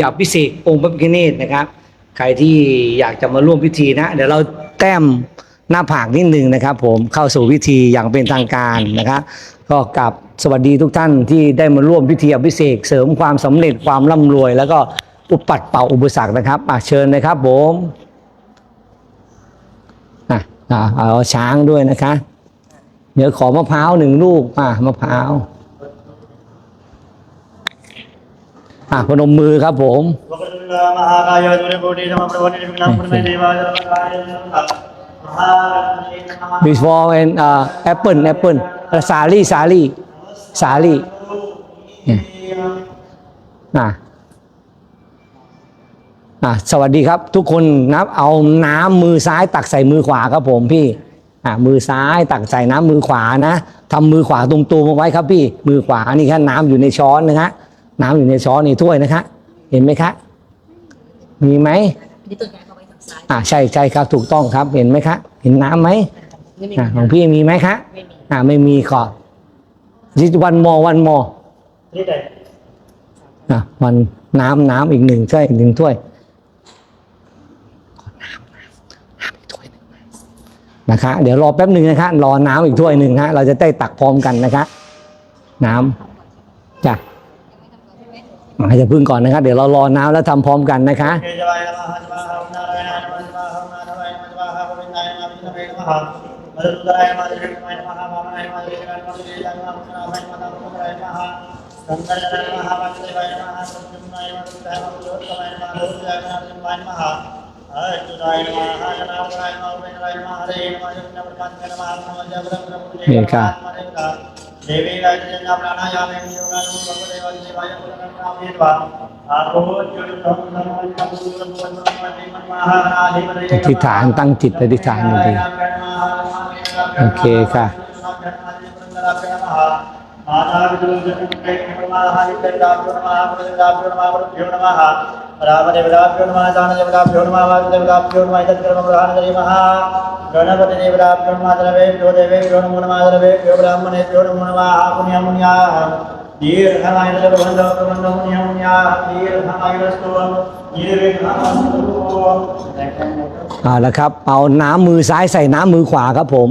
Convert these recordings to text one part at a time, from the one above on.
อยากพิเศษกองค์พระพิฆเนศนะครับ ใครที่อยากจะมาร่วมพิธีนะ เดี๋ยวเราแต้มหน้าผากนิดหนึ่งนะครับ ผมเข้าสู่พิธีอย่างเป็นทางการนะครับก็กลับสวัสดีทุกท่านที่ได้มาร่วมพิธีอภิเษกเสริมความสำเร็จความร่ำรวย แล้วก็อุปัดเป่าอุปสรรคนะครับอะเชิญนะครับผมอะอะเอาช้างด้วยนะคะ เดี๋ยวขอมะพร้าวหนึ่งลูกอะมะพร้าว อะพนมมือครับผมบิสฟอร์แอนแอปเปิลแอปเปิลสาลี่สาลี่สาลี่นะอะสวัสดีครับ ทุกคนนับเอาน้ำมือซ้ายตักใส่มือขวาครับผมพี่อะมือซ้ายตักใส่น้ำมือขวานะทำมือขวาตรงตัวเอาไว้ครับพี่ มือขวานี่แค่น้ำอยู่ในช้อนนะฮะ น้ำอยู่ในช้อนในถ้วยนะคะ เห็นไหมคะ มีไหมนี่ตัวงานเขาไว้ทางซ้ายอ่าใช่ใช่ครับถูกต้องครับ เห็นไหมคะ เห็นน้ำไหมไม่มีอ่าของพี่มีไหมคะไม่มีอ่าไม่มีขอจิตวันมอวันมอนี่ได้อะวันน้ำน้ำอีกหนึ่งถ้วยอีกหนึ่งถ้วยขอน้ำน้ำน้ำอีกถ้วยหนึ่งนะคะเดี๋ยวรอแป๊บหนึ่งนะคะรอน้ำอีกถ้วยหนึ่งฮะเราจะได้ตักพร้อมกันนะคะ น้ำจ้ะ อาจะพึ่งก่อนนะคะเดี๋ยวเรารอน้ำแล้วทำพร้อมกันนะคะเกจวายนมหะ นมหะนารายณนมหะนมหะนารายณนมหะโกวินดายนมหะวินเวนมหะมรุตรายนมหะดิกมายนมหะมามายนมหะดิกายนมหะดิกายนมหะมะนามายนมหะมุตรายนมหะสังกัยนมหะวัจเจวายนมหะสุจุมนายนมหะสุตายนมหะสุตมายนมหะสุตายนมหะสุตมายนมหะอาจุดายนมหะกนาปรายนมหะเวนรายนมหะเรนมหะยุนมะปันนมหะนมะจับรังรังเจ นี่ครับ देवी गायत्री जन्म प्राणायामे योगानु भगवदेव शिवाय पुनर्नामेत्वा आको जुडुतं नमः नमः อธิษฐานตั้งจิตอธิษฐานดี โอเคค่ะ മാതാപിതാഭ്യോ നമ രാമദേവതാഭ്യോ നമ ദാനദേവതാഭ്യോ നമ വാസുദേവതാഭ്യോ നമ ഇതദ്ഗ്രമപ്രധാനകരീമഃ ഗണപതിദേവതാഭ്യോ നമ ധനവേഭ്യോ ദേവേഭ്യോ നമോ നമ ധനവേഭ്യോ ബ്രാഹ്മണേഭ്യോ നമോ നമ പുണ്യമുന്യാഹ ദീർഘമായുള്ള പ്രബന്ധ പ്രബന്ധ പുണ്യമുന്യാഹ ദീർഘമായുരസ്തോ ദീർഘമായുരസ്തോ อ่าแล้วครับ เอาน้ำมือซ้ายใส่น้ำมือขวาครับผม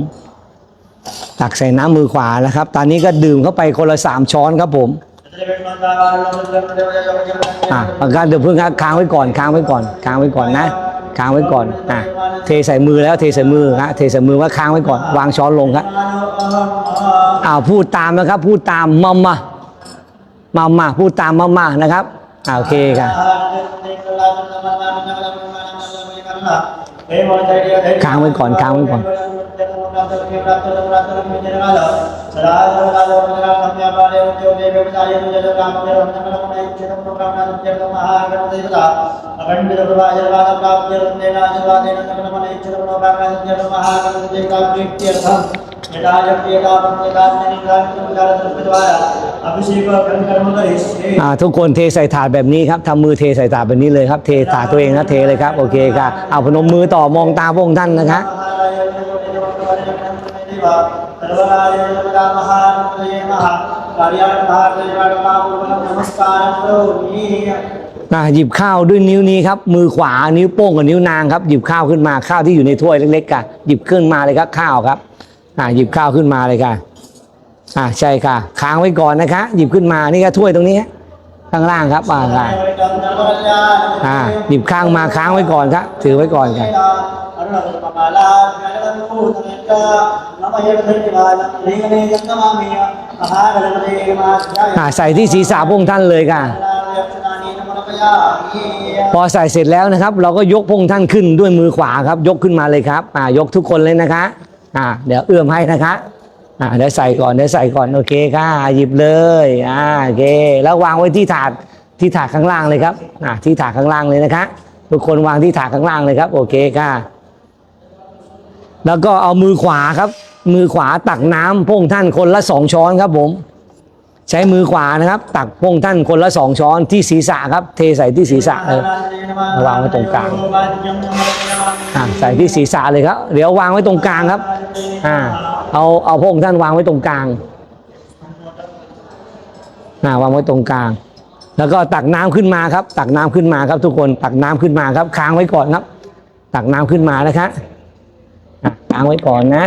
ตักใส่น้ำมือขวานะครับ ตอนนี้ก็ดื่มเข้าไปคนละสามช้อนครับผมอะประการเดี๋ยวเพิ่งครับค้างไว้ก่อนค้างไว้ก่อนค้างไว้ก่อนนะค้างไว้ก่อนอะเทใส่มือแล้วเทใส่มือฮะเทใส่มือว่าค้างไว้ก่อน วางช้อนลงครับอ้าวพูดตามนะครับ พูดตามมามามามาพูดตามมามานะครับอ่าโอเคครับค้างไว้ก่อนค้างไว้ก่อน ทุกคนเทใส่ถาดแบบนี้ครับทำมือเทใส่ถาดแบบนี้เลยครับ เทถาดตัวเองนะเทเลยครับ โอเคค่ะเอาพนมมือต่อมองตาพวกท่านนะคะ อ่าหยิบข้าวด้วยนิ้วนี้ครับ มือขวานิ้วโป้งกับนิ้วนางครับ หยิบข้าวขึ้นมาข้าวที่อยู่ในถ้วยเล็กๆกันหยิบขึ้นมาเลยครับข้าวครับอ่าหยิบข้าวขึ้นมาเลยค่ะอ่าใช่ค่ะ ค้างไว้ก่อนนะคะ หยิบขึ้นมานี่ก็ถ้วยตรงนี้ ข้างล่างครับอ่าค่ะอ่าหยิบข้างมาค้างไว้ก่อนครับถือไว้ก่อนครับใส่ที่ศีรษะพงท่านเลยค่ะพอใส่เสร็จแล้วนะครับ เราก็ยกพงท่านขึ้นด้วยมือขวาครับ ยกขึ้นมาเลยครับ อ่ายกทุกคนเลยนะคะ อ่า เดี๋ยวเอื้อมให้นะคะ อ่าเดี๋ยวใส่ก่อนเดี๋ยวใส่ก่อนโอเคค่ะ หยิบเลยอ่าโอเค แล้ววางไว้ที่ถาดที่ถาดข้างล่างเลยครับอ่าที่ถาดข้างล่างเลยนะคะทุกคนวางที่ถาดข้างล่างเลยครับ โอเคค่ะ แล้วก็เอามือขวาครับ มือขวาตักน้ำพงค์ท่านคนละสองช้อนครับผมใช้มือขวานะครับ ตักพงค์ท่านคนละสองช้อนที่ศีรษะครับ เทใส่ที่ศีรษะเลยวางไว้ตรงกลางอ่าใส่ที่ศีรษะเลยครับ เดี๋ยววางไว้ตรงกลางครับอ่า เอาเอาพระองค์ท่านวางไว้ตรงกลางนะวางไว้ตรงกลาง แล้วก็ตักน้ำขึ้นมาครับ ตักน้ำขึ้นมาครับ ทุกคนตักน้ำขึ้นมาครับ ค้างไว้ก่อนครับ ตักน้ำขึ้นมานะครับค้างไว้ก่อนนะ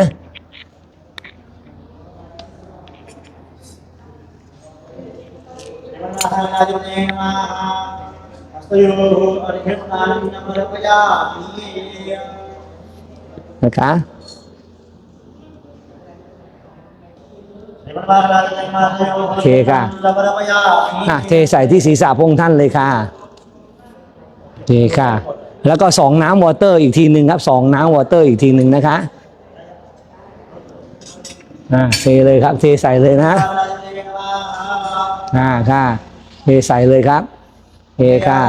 นะคะ โอเคค่ะอะเทใส่ที่ศีรษะพงท่านเลยค่ะเคค่ะ แล้วก็สองน้ำวอเตอร์อีกทีหนึ่งครับสองน้ำวอเตอร์อีกทีหนึ่งนะคะอ่าเทเลยครับ เทใส่เลยนะอ่าค่ะเทใส่เลยครับเคค่ะ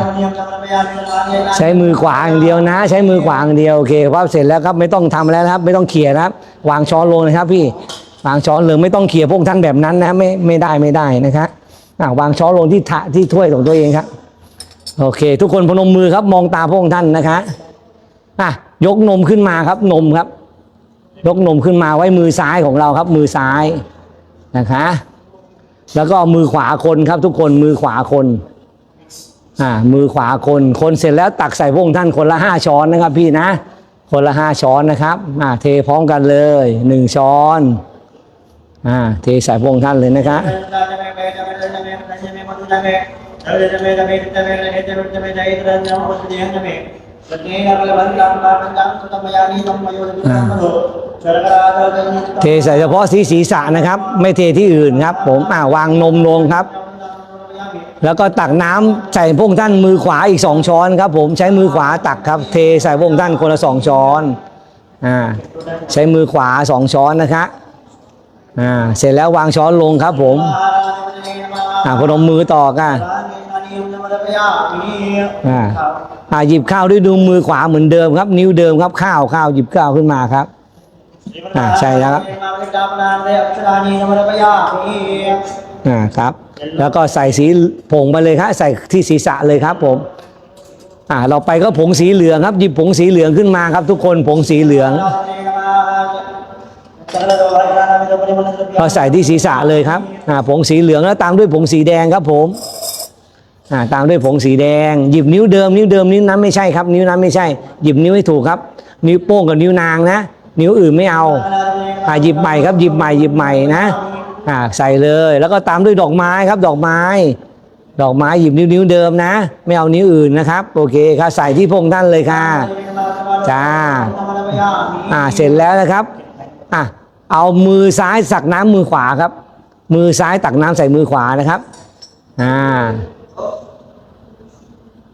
ใช้มือขวาอย่างเดียวนะ ใช้มือขวาอย่างเดียวโอเคพับเสร็จแล้วครับไม่ต้องทำแล้วครับ ไม่ต้องเขี่ยนะครับ วางช้อนลงนะครับพี่ วางช้อนเลยไม่ต้องเขี่ยพวกท่านแบบนั้นนะไม่ไม่ได้ไม่ได้นะครับอ่าวางช้อนลงที่ถะที่ถ้วยของตัวเองครับโอเค ทุกคนพนมมือครับ มองตาพระองค์ท่านนะคะอะยกนมขึ้นมาครับนมครับ ยกนมขึ้นมาไว้มือซ้ายของเราครับ มือซ้ายนะคะ แล้วก็มือขวาคนครับ ทุกคนมือขวาคนอ่ามือขวาคนคนเสร็จแล้วตักใส่พระองค์ท่านคนละห้าช้อนนะครับ พี่นะ คนละห้าช้อนนะครับอ่าเทพร้อมกันเลยหนึ่งช้อน อ่าเทใส่พระองค์ท่านเลยนะคะเทใส่เฉพาะที่ศีรษะนะครับ ไม่เทที่อื่นครับ ผมอ่าวางนมลงครับ แล้วก็ตักน้ำใส่พระองท่านมือขวาอีกสองช้อนครับ ผมใช้มือขวาตักครับ เทใส่พระองท่านคนละสองช้อนอ่าใช้มือขวาสองช้อนนะคะ อ่าเสร็จแล้ววางช้อนลงครับผมอ่าพนมมือต่อกันอ่าอ่าหยิบข้าวด้วยดูมือขวาเหมือนเดิมครับ นิ้วเดิมครับข้าวข้าวหยิบข้าวขึ้นมาครับอ่าใช่แล้วครับอ่าครับ แล้วก็ใส่สีผงไปเลยครับใส่ที่ศีรษะเลยครับผมอ่าเราไปก็ผงสีเหลืองครับหยิบผงสีเหลืองขึ้นมาครับ ทุกคนผงสีเหลือง ก็ใส่ที่ศีรษะเลยครับผงสีเหลืองแล้วตามด้วยผงสีแดงครับผมตามด้วยผงสีแดง หยิบนิ้วเดิมนิ้วเดิมนิ้วนั้นไม่ใช่ครับ นิ้วนั้นไม่ใช่ หยิบนิ้วให้ถูกครับ นิ้วโป้งกับนิ้วนางนะ นิ้วอื่นไม่เอาอ่าหยิบใหม่ครับหยิบใหม่หยิบใหม่นะใส่เลยแล้วก็ตามด้วยดอกไม้ครับดอกไม้ ดอกไม้หยิบนิ้วนิ้วเดิมนะ ไม่เอานิ้วอื่นนะครับ โอเคครับใส่ที่พงท่านเลยค่ะจ้าอ่าเสร็จแล้วนะครับอะ เอามือซ้ายสักน้ำมือขวาครับ มือซ้ายตักน้ำใส่มือขวานะครับ อ่า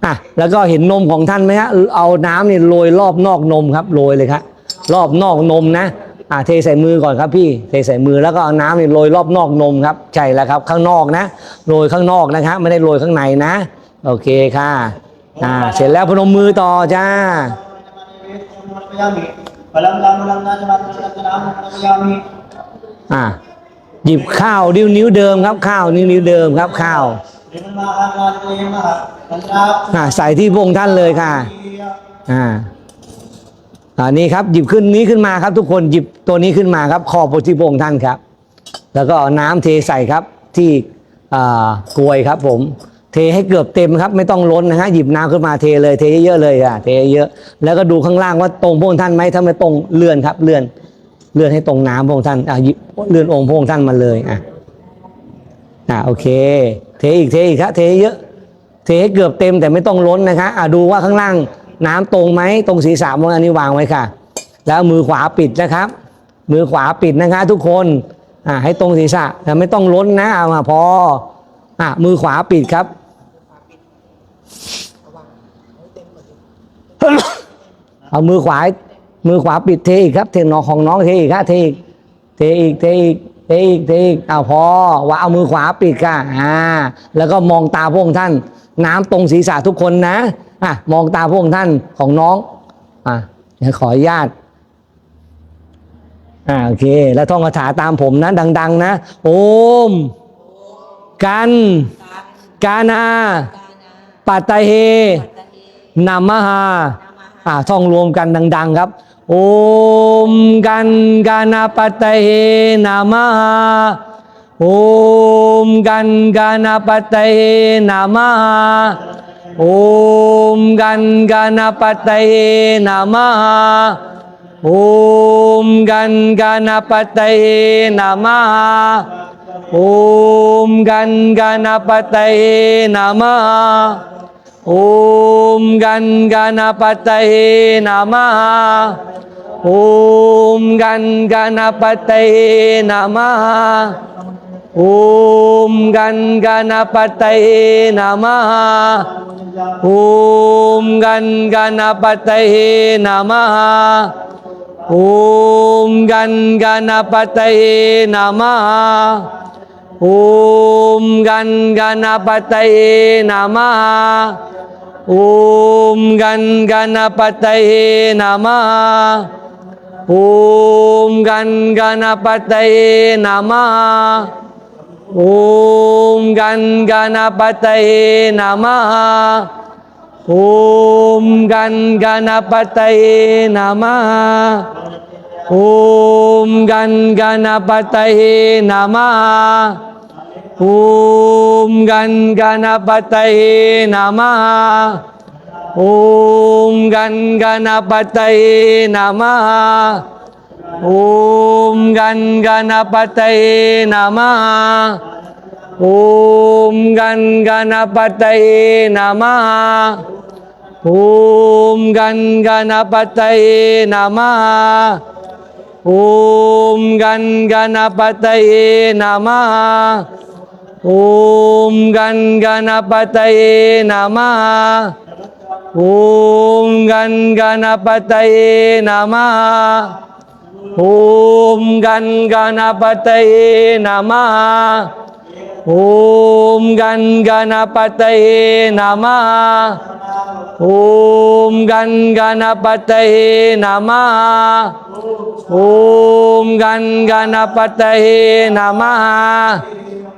อะแล้วก็เห็นนมของท่านไหมฮะเอาน้ำเนี่ยโรยรอบนอกนมครับโรยเลยครับรอบนอกนมนะอ่าเทใส่มือก่อนครับพี่เทใส่มือแล้วก็เอาน้ำเนี่ยโรยรอบนอกนมครับใช่แล้วครับ ข้างนอกนะโรยข้างนอกนะครับไม่ได้โรยข้างในนะ โอเคค่ะอ่าเสร็จแล้วพนมมือต่อจ้า อ่าหยิบข้าวนิ้วนิ้วเดิมครับข้าวนิ้วนิ้วเดิมครับข้าวอ่าใส่ที่พระองท่านเลยค่ะ อ่าอันนี้ครับหยิบขึ้นนี้ขึ้นมาครับทุกคนหยิบตัวนี้ขึ้นมาครับขอบที่พงท่านครับ แล้วก็น้ำเทใส่ครับที่อ่ากรวยครับผม เทให้เกือบเต็มครับไม่ต้องล้นนะฮะหยิบน้ำขึ้นมาเทเลยเทเยอะๆเลยอะเทเยอะแล้วก็ดูข้างล่างว่าตรงพระองค์ท่านไหมถ้าไม่ตรงเลื่อนครับ เลื่อนเลื่อนให้ตรงน้ำพระองค์ท่านอะเลื่อนองค์พระองค์ท่านมาเลยอะอะโอเค เทอีกเทอีกครับเทเยอะ เทให้เกือบเต็มแต่ไม่ต้องล้นนะคะอะดูว่าข้างล่างน้ำตรงไหมตรงศีรษะมันอันนี้วางไว้ค่ะ แล้วมือขวาปิดนะครับ มือขวาปิดนะคะ ทุกคนอะให้ตรงศีรษะแต่ไม่ต้องล้นนะเอามาพออะมือขวาปิดครับ เอามือขวา มือขวาปิดเทอีกครับ เทนองของน้องเทอีกครับเทอีก เทอีก เทอีก เทอีก เทอีก เอาพอว่าเอามือขวาปิดค่ะ อ่า แล้วก็มองตาพระองค์ท่าน น้ำตรงศีรษะทุกคนนะ อะ มองตาพระองค์ท่านของน้อง อะขออนุญาตอ่าโอเค แล้วท่องคาถาตามผมนะ ดัง ๆ นะ โอม กัน กานา ปัตตะเฮนามหาอ่าท่องรวมกันดัง ๆ ครับ โอมกันกานาปัตตะเฮนามหาโอมกันกานาปะเตนะมะโอมกันกานาปะเตนะมะโอมกันกานาปะเตนะมะโอมกันกานาปะเตนะมะโอมกันกา ॐ गणगणपतये नमः। ॐ गणगणपतये नमः। ॐ गणगणपतये नमः। ॐ गणगणपतये नमः। ॐ गणगणपतये नमः। ஓம் கண் கணபதையே நம. ஓம் கண் கணபதையே நம. ஓம் கண் கணபதையே நம. ஓம் கண் கணபதையே நம. ஓம் கண் கணபதையே நம. ஓம் கண் கணபதையே ஓம் கண் கணபதையே நம. ஓம் கண் கணபதையே நம. ஓம் கண் கணபதையே நம. ஓம் கண் கணபதையே நம. ஓம் கண் கணபதையே நம. ஓம் கண் கணபதையே நம. ॐ गणगणपतये नमः ॐ गणगणपतये नमः ॐ गणगणपतये नमः ॐ गणगणपतये नमः ॐ गणगणपतये नमः ॐ गणगणपतये नमः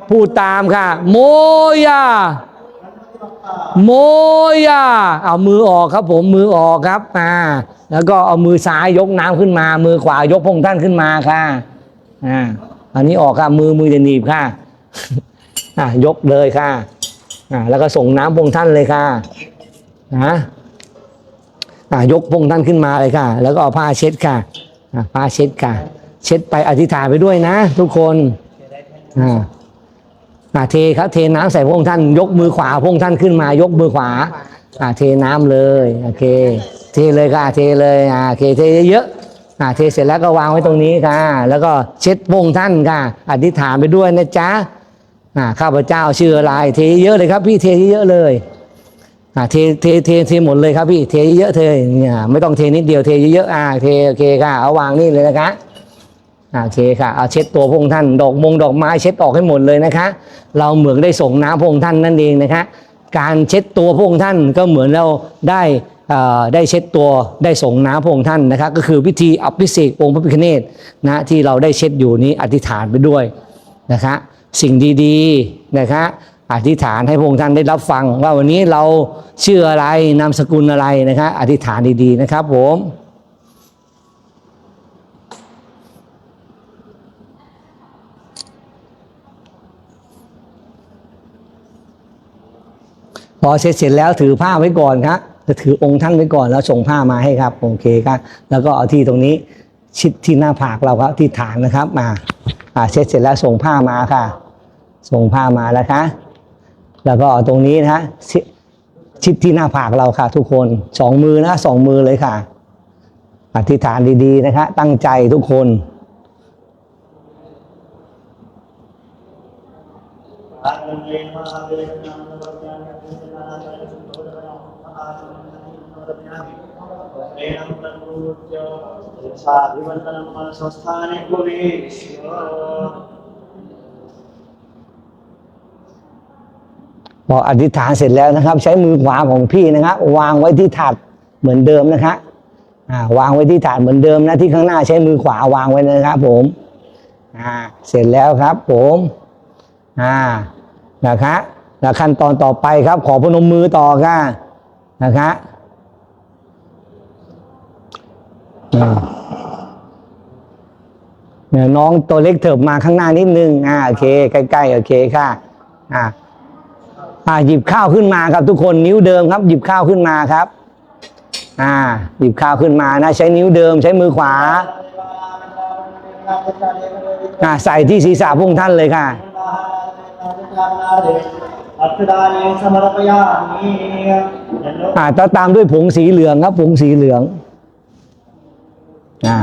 พูดตามค่ะ โมยาโมยาเอามือออกครับผมมือออกครับอ่าแล้วก็เอามือซ้ายยกน้ำขึ้นมา มือขวายกพงท่านขึ้นมาค่ะอ่าอันนี้ออกค่ะมือมือจะหนีบค่ะอ่ายกเลยค่ะอ่าแล้วก็ส่งน้ำพงท่านเลยค่ะนะอ่ายกพงท่านขึ้นมาเลยค่ะ แล้วก็เอาผ้าเช็ดค่ะอ่าผ้าเช็ดค่ะ เช็ดไปอธิษฐานไปด้วยนะ ทุกคนอ่า อ่าเทครับเทน้ำใส่พระองค์ท่าน ยกมือขวาพระองค์ท่านขึ้นมา ยกมือขวาอ่าเทน้ำเลยโอเค เทเลยค่ะเทเลยอ่าโอเคเทเยอะๆอ่าเทเสร็จแล้วก็วางไว้ตรงนี้ค่ะ แล้วก็เช็ดพระองค์ท่านค่ะอธิษฐานไปด้วยนะจ๊ะอ่าข้าพเจ้าชื่ออะไรเทเยอะเลยครับ พี่เทเยอะเลยอ่าเทเทเทเทหมดเลยครับพี่เทเยอะเทเนี่ยไม่ต้องเทนิดเดียวเทเยอะๆอ่าเทโอเคค่ะเอาวางนี่เลยนะคะ โอเคค่ะเอาเช็ดตัวพระองค์ท่าน ดอกมงดอกไม้เช็ดออกให้หมดเลยนะคะ เราเหมือนได้ส่งน้ำพระองค์ท่านนั่นเองนะคะ การเช็ดตัวพระองค์ท่านก็เหมือนเราได้ได้เช็ดตัวได้ส่งน้ำพระองค์ท่านนะคะก็คือพิธีอภิเษกองค์พระพิฆเนศนะที่เราได้เช็ดอยู่นี้อธิษฐานไปด้วยนะคะสิ่งดีๆนะคะอธิษฐานให้พระองค์ท่านได้รับฟัง ว่าวันนี้เราชื่ออะไรนามสกุลอะไรนะคะอธิษฐานดีๆนะครับผม พอเสร็จเสร็จแล้วถือผ้าไว้ก่อนครับจะถือองค์ท่านไว้ก่อนแล้วส่งผ้ามาให้ครับโอเคครับ แล้วก็เอาที่ตรงนี้ชิดที่หน้าผากเราครับที่ฐานนะครับมาอ่าเสร็จเสร็จแล้วส่งผ้ามาค่ะ ส่งผ้ามาแล้วคะแล้วก็เอาตรงนี้นะฮะชิดที่หน้าผากเราค่ะ ทุกคนสองมือนะสองมือเลยค่ะ อธิษฐานดีๆนะคะ ตั้งใจทุกคน साधिवन्दनं स्वस्थाने भुवेश्वर พออธิษฐานเสร็จแล้วนะครับ ใช้มือขวาของพี่นะครับวางไว้ที่ถาดเหมือนเดิมนะคะอ่าวางไว้ที่ถาดเหมือนเดิมนะที่ข้างหน้าใช้มือขวาวางไว้นะครับ ผมอ่าเสร็จแล้วครับ ผมอ่านะคะแล้วขั้นตอนต่อไปครับ ขอพนมมือต่อค่ะนะคะอ่ เดี๋ยน้องตัวเล็กเถิบมาข้างหน้านิดนึง อ่าโอเค ใกล้ๆโอเคค่ะ อ่าอ่าหยิบข้าวขึ้นมาครับทุกคนนิ้วเดิมครับ หยิบข้าวขึ้นมาครับ อ่า หยิบข้าวขึ้นมานะ ใช้นิ้วเดิมใช้มือขวา อ่า ใส่ที่ศีรษะพวงท่านเลยค่ะอ่าตามด้วยผงสีเหลืองครับผงสีเหลือง อ่า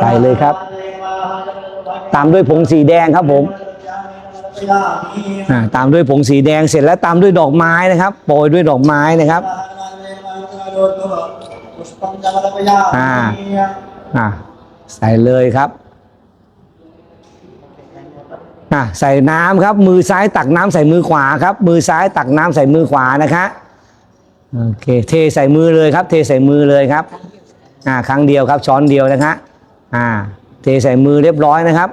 ใส่เลยครับ ตามด้วยผงสีแดงครับผมอ่าตามด้วยผงสีแดงเสร็จแล้วตามด้วยดอกไม้นะครับ โปรยด้วยดอกไม้นะครับอ่าอ่าใส่เลยครับอ่าใส่น้ำครับ มือซ้ายตักน้ำใส่มือขวาครับ มือซ้ายตักน้ำใส่มือขวานะคะโอเคเทใส่มือเลยครับ เทใส่มือเลยครับ อ่าครั้งเดียวครับช้อนเดียวนะคะอ่าเทใส่มือเรียบร้อยนะครับ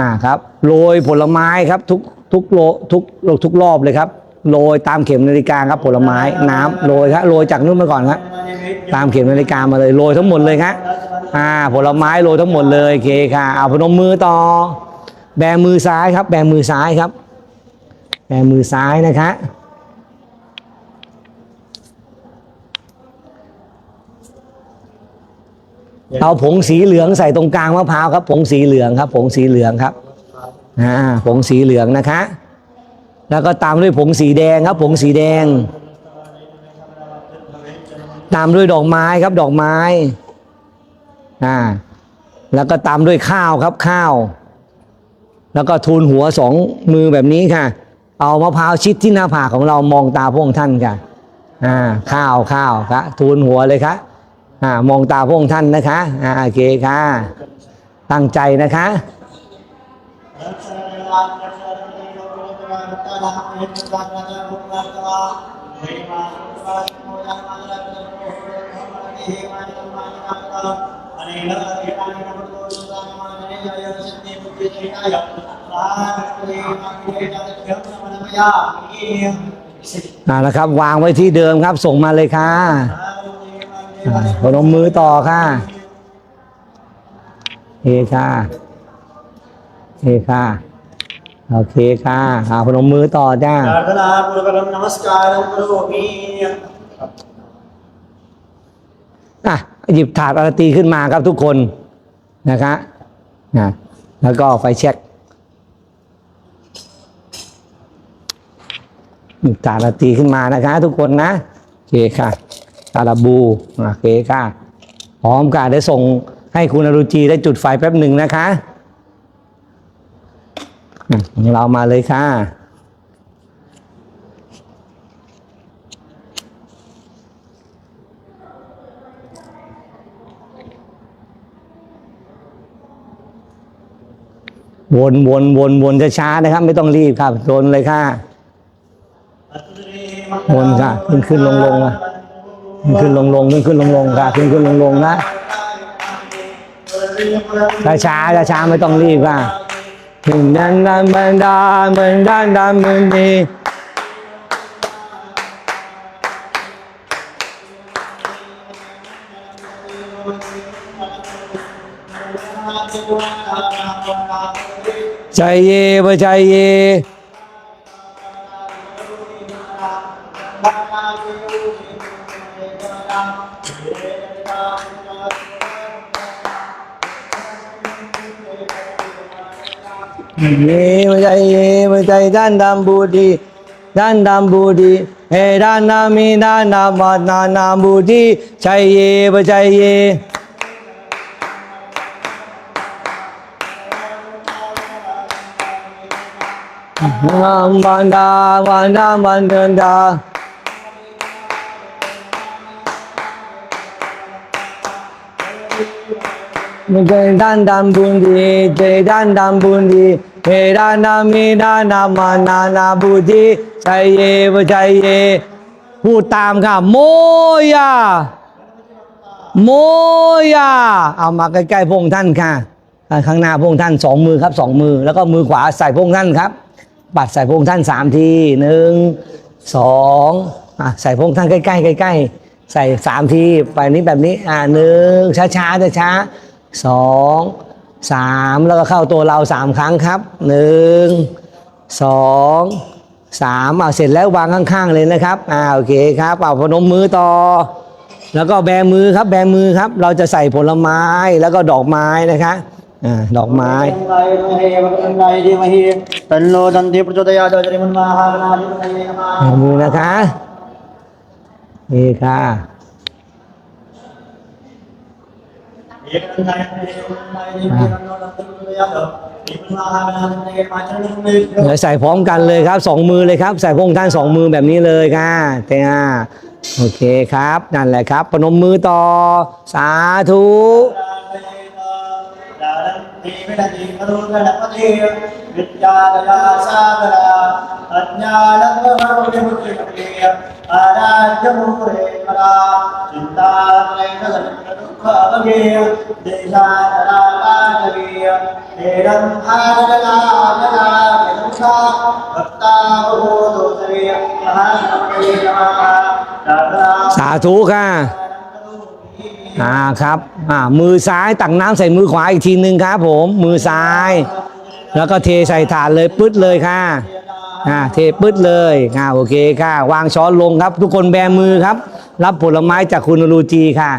อ่าครับโรยผลไม้ครับทุกทุกโลทุกทุกรอบเลยครับโรยตามเข็มนาฬิกาครับผลไม้น้ำโรยครับโรยจากนู้นมาก่อนครับตามเข็มนาฬิกามาเลยโรยทั้งหมดเลยครับอ่าผลไม้โรยทั้งหมดเลยโอเคค่ะเอาพนมมือต่อ แบมือซ้ายครับ แบมือซ้ายครับ แบมือซ้ายนะคะ เอาผงสีเหลืองใส่ตรงกลางมะพร้าวครับ ผงสีเหลืองครับ ผงสีเหลืองครับอ่าผงสีเหลืองนะคะ แล้วก็ตามด้วยผงสีแดงครับ ผงสีแดง ตามด้วยดอกไม้ครับดอกไม้อ่าแล้วก็ตามด้วยข้าวครับข้าว แล้วก็ทูลหัวสองมือแบบนี้ค่ะ เอามะพร้าวชิดที่หน้าผากของเรามองตาพระองค์ท่านค่ะอ่าข้าวข้าวครับทูลหัวเลยครับ อ่ามองตาพระองค์ท่านนะคะอ่าโอเคค่ะ ตั้งใจนะคะอ่าแล้วครับ วางไว้ที่เดิมครับ ส่งมาเลยค่ะ พนมมือต่อค่ะเอค่ะเอค่ะ โอเคค่ะหาพนมมือต่อจ้าสาธาปุรกรมนมัสการุปรมีอะหยิบถาดอารตีขึ้นมาครับทุกคนนะคะนะแล้วก็ไฟเช็คถาดอารตีขึ้นมานะคะ ทุกคนนะโอเคค่ะ ตาลาบูโอเคค่ะพร้อมกันได้ส่งให้คุณอรุจีได้จุดไฟแป๊บหนึ่งนะคะเรามาเลยค่ะวนวนวนวนช้าๆนะครับ ไม่ต้องรีบครับวนเลยค่ะวนค่ะ ขึ้นขึ้นลงลงอะ ขึ้นลงลงขึ้นขึ้นลงลงค่ะขึ้นขึ้นลงลงนะช้าช้าช้าช้าไม่ต้องรีบค่ะถึงนั้นนั้นบันดาบันด้านดาบันดีใจเย่ใจเย่ ရေမကြိုက်ရေမကြိုက်ဒန္တံဘူတိဒန္တံဘူတိဟေရနာမိနာနာမနာနာဘူတိခြိုက်ရေမကြိုက်ရေမန္တာဝန္တာဝန္တာမန္တန္တာ ปะใจด้านดำบูดีด้านดำบูดีเฮด้านามีด้านามานานาบูดีใจเย่ใจเย่พูดตามค่ะ โมยาโมยาเอามาใกล้ๆพงท่านค่ะ ข้างหน้าพงท่านสองมือครับสองมือ แล้วก็มือขวาใส่พงท่านครับ ปัดใส่พงท่านสามทีหนึ่งสองอะใส่พงท่านใกล้ๆใกล้ๆใส่สามทีไปนี้แบบนี้อ่าหนึ่งช้าช้าชาช้าๆ สองสามแล้วก็เข้าตัวเราสามครั้งครับหนึ่งสองสามเอาเสร็จแล้ววางข้าง ๆ เลยนะครับอ่าโอเคครับเอาพนมมือต่อ แล้วก็แบมือครับแบมือครับ เราจะใส่ผลไม้แล้วก็ดอกไม้นะคะอ่าดอกไม้ตนโลดันติประโจตยาดจริมันมาหานาดิมันเยมาแบมือนะคะนี่ค่ะ เดี๋ยวใส่พร้อมกันเลยครับสองมือเลยครับ ใส่พระองท่านสองมือแบบนี้เลยค่ะเต้าโอเคครับ นั่นแหละครับปนมมือต่อ สาธุทีวิาราณยาสาธาอัญญาลังกมรุณิมุติปฏิอาราจมุเรมาจินตาไรนสันตุขะมะเกเดชานาลาเวียเอรังทานาลาจนาเกตุชาภัตตาโหตุเสวียมหาสัมเกนมาดาราสาธุค่ะอ่าครับอ่ามือซ้ายตักน้ำใส่มือขวาอีกทีหนึ่งครับผม มือซ้าย แล้วก็เทใส่ถาดเลยปึ๊ดเลยค่ะ อ่าเทปึ๊ดเลยอ่าโอเคค่ะ วางช้อนลงครับ ทุกคนแบมือครับ รับผลไม้จากคุณรูจีค่ะ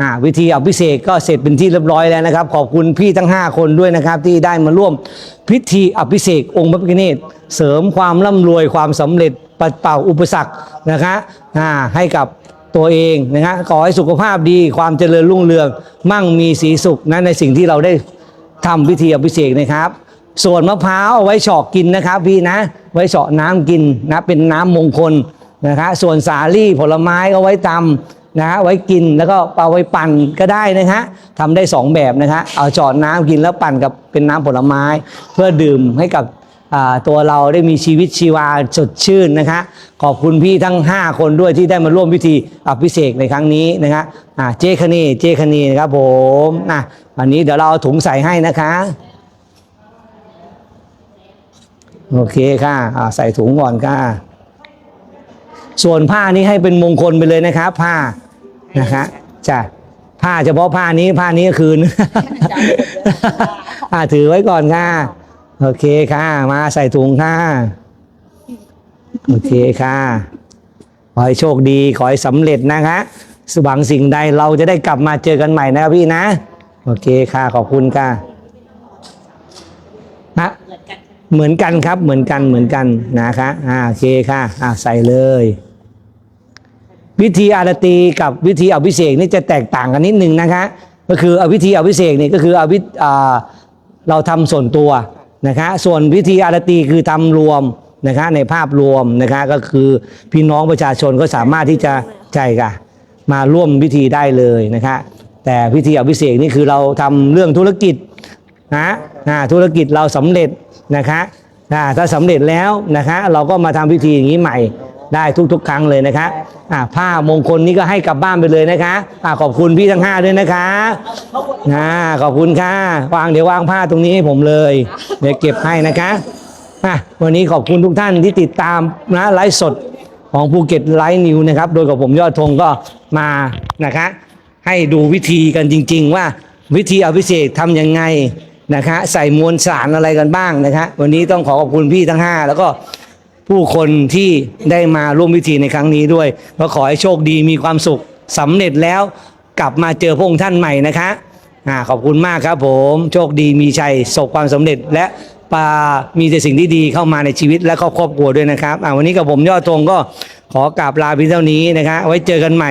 อ่าวิธีอภิเษกก็เสร็จเป็นที่เรียบร้อยแล้วนะครับ ขอบคุณพี่ทั้ง 5 คนด้วยนะครับ ที่ได้มาร่วมพิธีอภิเษกองค์พระพิฆเนศเสริมความร่ำรวยความสำเร็จปัดเป่าอุปสรรคนะคะอ่าให้กับตัวเองนะฮะขอให้สุขภาพดีความเจริญรุ่งเรือง มั่งมีสีสุขนะในสิ่งที่เราได้ทำพิธีอภิเษกนะครับ ส่วนมะพร้าวเอาไว้เฉาะกินนะครับพี่นะ ไว้เฉาะน้ำกินนะเป็นน้ำมงคลนะคะส่วนสาลี่ผลไม้ก็ไว้ตำนะฮะไว้กินแล้วก็เอาไว้ปั่นก็ได้นะฮะทำได้สองแบบนะฮะเอาเจาะน้ำกินแล้วปั่นกับเป็นน้ำผลไม้ เพื่อดื่มให้กับตัวเราได้มีชีวิตชีวาสดชื่นนะคะขอบคุณพี่ทั้ง 5 คนด้วยที่ได้มาร่วมพิธีอภิเษกในครั้งนี้นะคะอ่าเจคณีเจคณีนะครับผมอะวันนี้เดี๋ยวเราเอาถุงใส่ให้นะคะ โอเคค่ะอ่าใส่ถุงก่อนค่ะ ส่วนผ้านี้ให้เป็นมงคลไปเลยนะครับ ผ้านะคะจ้ะผ้าเฉพาะผ้านี้ผ้านี้ก็คืนอ่าถือไว้ก่อนค่ะ โอเคค่ะ มาใส่ถุงค่ะ โอเคค่ะ ขอให้โชคดี ขอให้สำเร็จนะคะสหวังสิ่งใดเราจะได้กลับมาเจอกันใหม่นะครับพี่นะ โอเคค่ะ ขอบคุณค่ะนะ เหมือนกันครับ เหมือนกันเหมือนกันนะคะอ่าโอเคค่ะอ่าใส่เลย วิธีอารตีกับวิธีอภิเษกนี่จะแตกต่างกันนิดนึงนะคะก็คือเอาวิธีอภิเษกนี่ก็คือเอาวิอ่าเราทำส่วนตัวนะคะส่วนวิธีอารตีคือทำรวมนะคะในภาพรวมนะคะก็คือพี่น้องประชาชนก็สามารถที่จะใจค่ะมาร่วมพิธีได้เลยนะคะแต่พิธีอภิเษกนี่คือเราทำเรื่องธุรกิจนะธุรกิจเราสำเร็จ นะคะถ้าสำเร็จแล้วนะคะเราก็มาทำพิธีอย่างนี้ใหม่ได้ทุกๆ ครั้งเลยนะคะอ่าผ้ามงคลนี้ก็ให้กลับบ้านไปเลยนะคะอ่าขอบคุณพี่ทั้งห้าด้วยนะคะอ่าขอบคุณค่ะวางเดี๋ยววางผ้าตรงนี้ให้ผมเลย เดี๋ยวเก็บให้นะคะะวันนี้ขอบคุณทุกท่านที่ติดตามนะไลฟ์สดของภูเก็ตไลฟ์นิวนะครับ โดยกับผมยอดธงก็มานะคะ ให้ดูวิธีกันจริง ๆ ว่าวิธีอภิเษกทำยังไง นะคะใส่มวลสารอะไรกันบ้างนะคะวันนี้ต้องขอขอบคุณพี่ทั้งห้าแล้วก็ผู้คนที่ได้มาร่วมพิธีในครั้งนี้ด้วยก็ขอให้โชคดีมีความสุขสำเร็จแล้วกลับมาเจอพระองค์ท่านใหม่นะคะอ่าขอบคุณมากครับผมโชคดีมีชัยสบความสำเร็จและปามีแต่สิ่งที่ดีเข้ามาในชีวิตและครอบครัวด้วยนะครับอ่าวันนี้กับผมยอดธงก็ขอกราบลาเพียงเท่านี้นะคะไว้เจอกันใหม่